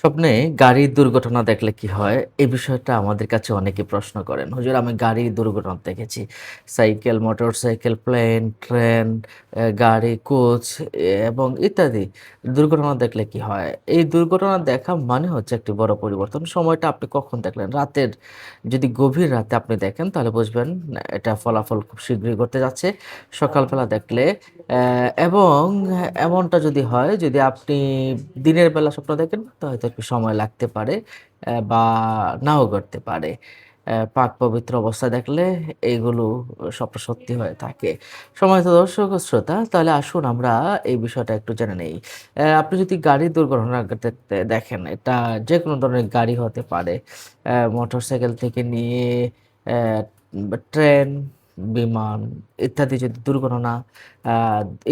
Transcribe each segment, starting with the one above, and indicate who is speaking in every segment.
Speaker 1: স্বপ্নে গাড়ির দুর্ঘটনা দেখলে কি হয়? এই বিষয়টা আমাদের কাছে অনেকে প্রশ্ন করেন। হুজুর আমি গাড়ির দুর্ঘটনা দেখেছি। সাইকেল, মোটরসাইকেল, প্লেন, ট্রেন, গাড়ি, কোচ এবং ইত্যাদি। দুর্ঘটনা দেখলে কি হয়? এই দুর্ঘটনা দেখা মানে হচ্ছে একটি বড় পরিবর্তন। সময়টা আপনি কখন দেখলেন? রাতের যদি গভীর রাতে আপনি দেখেন তাহলে বুঝবেন এটা ফলাফল খুব শীঘ্রই ঘটতে যাচ্ছে। সকালবেলা দেখলে এবং এমনটা যদি হয় যদি আপনি দিনের বেলা স্বপ্ন দেখেন তো হয়তো একটু সময় লাগতে পারে বা নাও ঘটতে পারে। পাক পবিত্র অবস্থা দেখলে এইগুলো স্বপ্ন সত্যি হয়ে থাকে। সম্মানিত দর্শক শ্রোতা তাহলে আসুন আমরা এই বিষয়টা একটু জেনে নেই। আপনি যদি গাড়ি দুর্ঘটনা দেখেন এটা যে কোনো ধরনের গাড়ি হতে পারে। অ্যা মোটরসাইকেল থেকে নিয়ে ট্রেন, বিমান ইত্যাদি যদি দুর্ঘটনা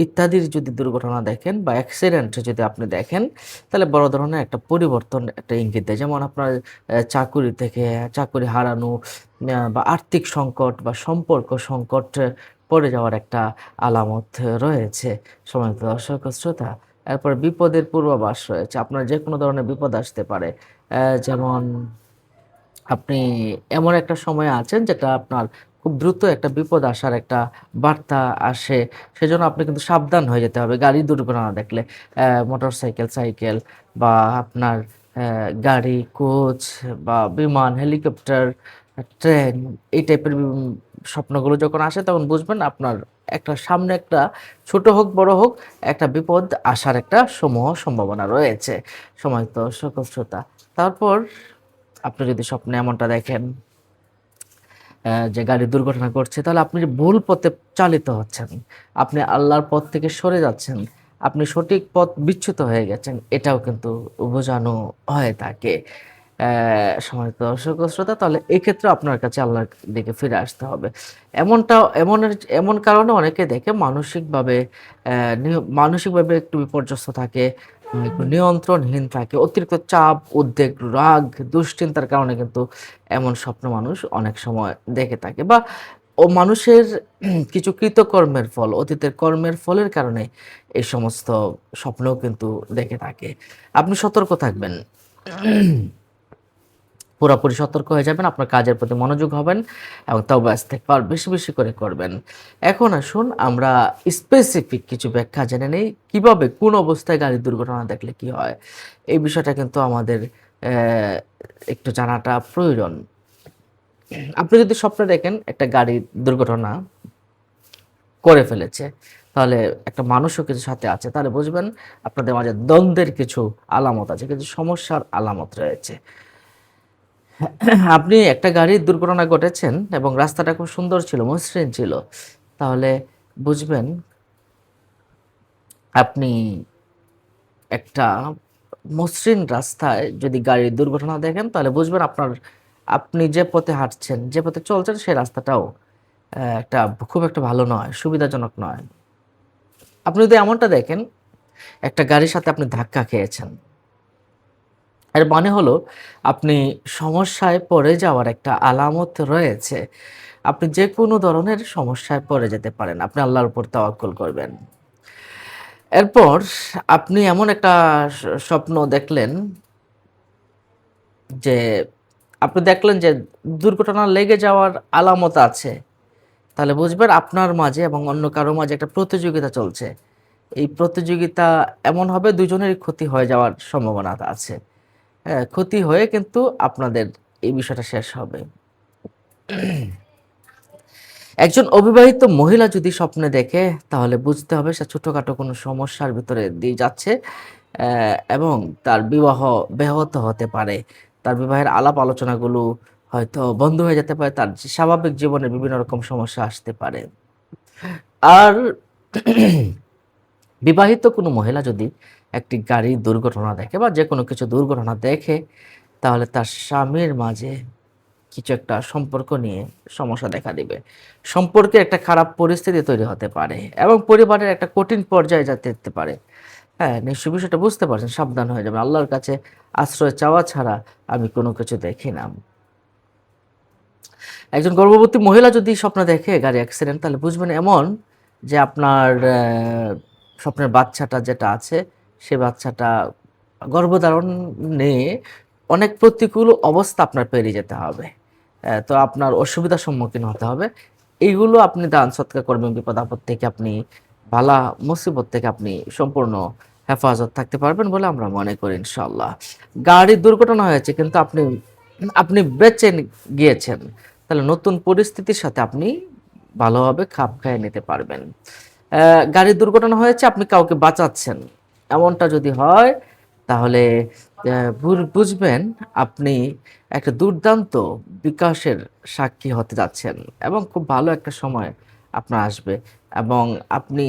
Speaker 1: ইত্যাদির যদি দুর্ঘটনা দেখেন বা অ্যাক্সিডেন্ট যদি আপনি দেখেন, তাহলে বড় ধরনের একটা পরিবর্তন একটা ইঙ্গিত দেয়। যেমন আপনার চাকুরি থেকে চাকুরি হারানো বা আর্থিক সংকট বা সম্পর্ক সংকট পড়ে যাওয়ার একটা আলামত রয়েছে। সম্মানিত দর্শক শ্রোতা, এরপর বিপদের পূর্বাভাস রয়েছে। আপনার যে কোনো ধরনের বিপদ আসতে পারে। যেমন আপনি এমন একটা সময় আছেন যেটা আপনার খুব দ্রুত একটা বিপদ আসার একটা বার্তা আসে। সেজন্য আপনি কিন্তু সাবধান হয়ে যেতে হবে গাড়ি দুর্ঘটনা দেখলে। অ্যা মোটরসাইকেল, সাইকেল বা আপনার গাড়ি, কোচ বা বিমান, হেলিকপ্টার, ট্রেন এই টাইপের স্বপ্নগুলো যখন আসে তখন বুঝবেন আপনার একটা সামনে একটা ছোট হোক, বড় হোক একটা বিপদ আসার একটা সমূহ সম্ভাবনা রয়েছে। সম্মানিত তো ও শ্রোতা। তারপর আপনি যদি স্বপ্নে এমনটা দেখেন যে গাড়ি দুর্ঘটনা ঘটছে তাহলে আপনি ভুল পথে চালিত হচ্ছেন। আপনি আল্লাহর পথ থেকে সরে যাচ্ছেন। আপনি সঠিক পথ বিচ্যুত হয়ে গেছেন। এটাও কিন্তু বোঝানো হয়ে। অ্যা সম্মানিত দর্শক শ্রোতা তাহলে এক্ষেত্রে আপনার কাছে আল্লাহর দিকে ফিরে আসতে হবে। এমনটা এমনের এমন কারণে অনেকে দেখে মানসিকভাবে মানসিকভাবে একটু বিপর্যস্ত থাকে, নিয়ন্ত্রণহীন থাকে। অতিরিক্ত চাপ, উদ্বেগ, রাগ, দুশ্চিন্তার কারণে কিন্তু এমন স্বপ্ন মানুষ অনেক সময় দেখে থাকে বা ও মানুষের কিছু কৃতকর্মের ফল, অতীতের কর্মের ফলের কারণে এই সমস্ত স্বপ্নও কিন্তু দেখে থাকে। আপনি সতর্ক থাকবেন। পুরাপুরি সতর্ক হয়ে যাবেন, আপনার কাজের প্রতি মনোযোগ হবেন এবং তাওবা ইস্তেগফার বেশি, বেশি করে করবেন। এখন আসুন আমরা স্পেসিফিক কিছু ব্যাখ্যা জেনে নেই। কীভাবে কোন অবস্থায় গাড়ির দুর্ঘটনা দেখলে কি হয়? এই বিষয়টা কিন্তু আমাদের একটু জানাটা প্রয়োজন। আপনি যদি স্বপ্নে দেখেন একটা গাড়ির দুর্ঘটনা করে ফেলেছে, তাহলে একটা মানুষও কিছু সাথে আছে তাহলে বুঝবেন আপনাদের মাঝে দ্বন্দ্বের কিছু আলামত আছে, কিছু সমস্যার আলামত রয়েছে। আপনি একটা গাড়ির দুর্ঘটনা ঘটেছেন এবং রাস্তাটা খুব সুন্দর ছিল, মসৃণ ছিল। তাহলে বুঝবেন আপনি একটা মসৃণ রাস্তায় যদি গাড়ির দুর্ঘটনা দেখেন তাহলে বুঝবেন আপনার আপনি যে পথে হাঁটছেন, যে পথে চলছেন সেই রাস্তাটাও একটা খুব একটা ভালো নয়, সুবিধাজনক নয়। আপনি যদি এমনটা দেখেন, একটা গাড়ির সাথে আপনি ধাক্কা খেয়েছেন। এর মানে হলো আপনি সমস্যায় পড়ে যাওয়ার একটা আলামত রয়েছে। আপনি যে কোনো ধরনের সমস্যায় পড়ে যেতে পারেন। আপনি আল্লাহর উপর তাওয়াক্কুল করবেন। এরপর আপনি এমন একটা স্বপ্ন দেখলেন যে আপনি দেখলেন যে দুর্ঘটনা লেগে যাওয়ার আলামত আছে। তাহলে বুঝবেন আপনার মাঝে এবং অন্য কারও মাঝে একটা প্রতিযোগিতা চলছে। এই প্রতিযোগিতা এমন হবে দুজনেরই ক্ষতি হয়ে যাওয়ার সম্ভাবনা আছে। হ্যাঁ, ক্ষতি হয়ে কিন্তু আপনাদের এই বিষয়টা শেষ হবে। একজন অবিবাহিত মহিলা যদি স্বপ্নে দেখে তাহলে বুঝতে হবে সে ছোটখাটো কোনো সমস্যার ভিতরে দিয়ে যাচ্ছে এবং তার বিবাহ ব্যাহত হতে পারে। তার বিবাহের আলাপ আলোচনাগুলো হয়তো বন্ধ হয়ে যেতে পারে। তার স্বাভাবিক জীবনে বিভিন্ন রকম সমস্যা আসতে পারে। আর বিবাহিত কোনো মহিলা যদি একটি গাড়ির দুর্ঘটনা দেখে বা যে কোনো কিছু দুর্ঘটনা দেখে তাহলে তার স্বামীর মাঝে কিছু একটা সম্পর্ক নিয়ে সমস্যা দেখা দিবে। সম্পর্কে একটা খারাপ পরিস্থিতি তৈরি হতে পারে এবং পরিবারের একটা কঠিন পর্যায়ে যাতে যেতে পারে। হ্যাঁ, নিশ্চয়ই বিষয়টা বুঝতে পারছেন, সাবধান হয়ে যাবে আল্লাহর কাছে আশ্রয় চাওয়া ছাড়া আমি কোনো কিছু দেখি না। একজন গর্ভবতী মহিলা যদি স্বপ্ন দেখে গাড়ি অ্যাক্সিডেন্ট তাহলে বুঝবেন এমন যে আপনার স্বপ্নের বাচ্চাটা যেটা আছে, সে বাচ্চাটা গর্ভধারণে অনেক প্রতিকূল অবস্থা আপনার পেরিয়ে যেতে হবে। তো আপনার অসুবিধার সম্মুখীন হতে হবে। এইগুলো আপনি দান সৎকার করবেন, বিপদ আপদ থেকে আপনি, বালা মুসিবত থেকে আপনি সম্পূর্ণ হেফাজত থাকতে পারবেন বলে আমরা মনে করি ইনশাল্লাহ গাড়ির দুর্ঘটনা হয়েছে, কিন্তু আপনি আপনি বেঁচে গিয়েছেন। তাহলে নতুন পরিস্থিতির সাথে আপনি ভালোভাবে খাপ খাইয়ে নিতে পারবেন। গাড়ির দুর্ঘটনা হয়েছে, আপনি কাউকে বাঁচাচ্ছেন। এমনটা যদি হয়, তাহলে বুঝবেন আপনি একটা দুর্দান্ত বিকাশের সাক্ষী হতে যাচ্ছেন এবং খুব ভালো একটা সময় আপনার আসবে এবং আপনি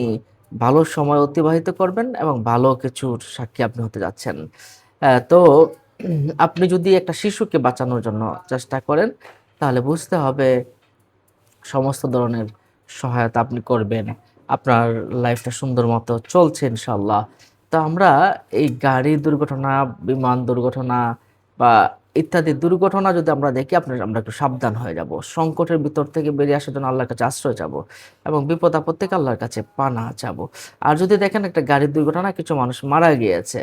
Speaker 1: ভালো সময় অতিবাহিত করবেন এবং ভালো কিছুর সাক্ষী আপনি হতে যাচ্ছেন। তো আপনি যদি একটা শিশুকে বাঁচানোর জন্য চেষ্টা করেন, তাহলে বুঝতে হবে সমস্ত ধরনের সহায়তা আপনি করবেন। আপনার লাইফটা সুন্দর মতো চলছে ইনশাল্লাহ তো আমরা এই গাড়ি দুর্ঘটনা, বিমান দুর্ঘটনা বা ইত্যাদি দুর্ঘটনা যদি আমরা দেখি, আপনার, আমরা একটু সাবধান হয়ে যাব। সংকটের ভিতর থেকে বেরিয়ে আসার জন্য আল্লাহর কাছে আশ্রয় যাব এবং বিপদ আপদ থেকে আল্লাহর কাছে পানা যাব আর যদি দেখেন একটা গাড়ির দুর্ঘটনা, কিছু মানুষ মারা গিয়েছে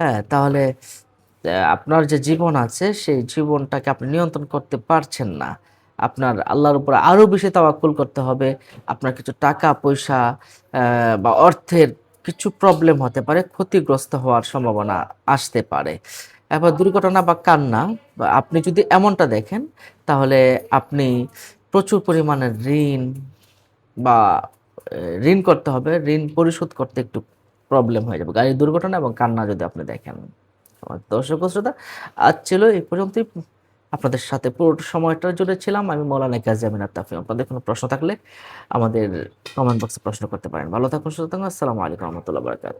Speaker 1: হ্যাঁ তাহলে আপনার যে জীবন আছে, সেই জীবনটাকে আপনি নিয়ন্ত্রণ করতে পারছেন না। আপনার আল্লাহর উপর আরও বেশি তাওয়াক্কুল করতে হবে। আপনার কিছু টাকা, পয়সা বা অর্থের কিছু প্রবলেম হতে পারে, ক্ষতিগ্রস্ত হওয়ার সম্ভাবনা আসতে পারে। এবার দুর্ঘটনা বা কান্না আপনি যদি এমনটা দেখেন, তাহলে আপনি প্রচুর পরিমাণে ঋণ বা ঋণ করতে হবে, ঋণ পরিশোধ করতে একটু প্রবলেম হয়ে যাবে। গাড়ির দুর্ঘটনা এবং কান্না যদি আপনি দেখেন। দর্শক শ্রোতা, আজ ছিল এই পর্যন্তই। আপনাদের সাথে পুরো সময়টা জুড়ে ছিলাম। আমি মৌলানা কাজী আমিনার তাফিম আপনাদের কোনো প্রশ্ন থাকলে আমাদের কমেন্ট বক্সে প্রশ্ন করতে পারেন। ভালো থাকুন, সুস্থ থাকুন। আসসালামু আলাইকুম রহমতুল্লাহ বারকাত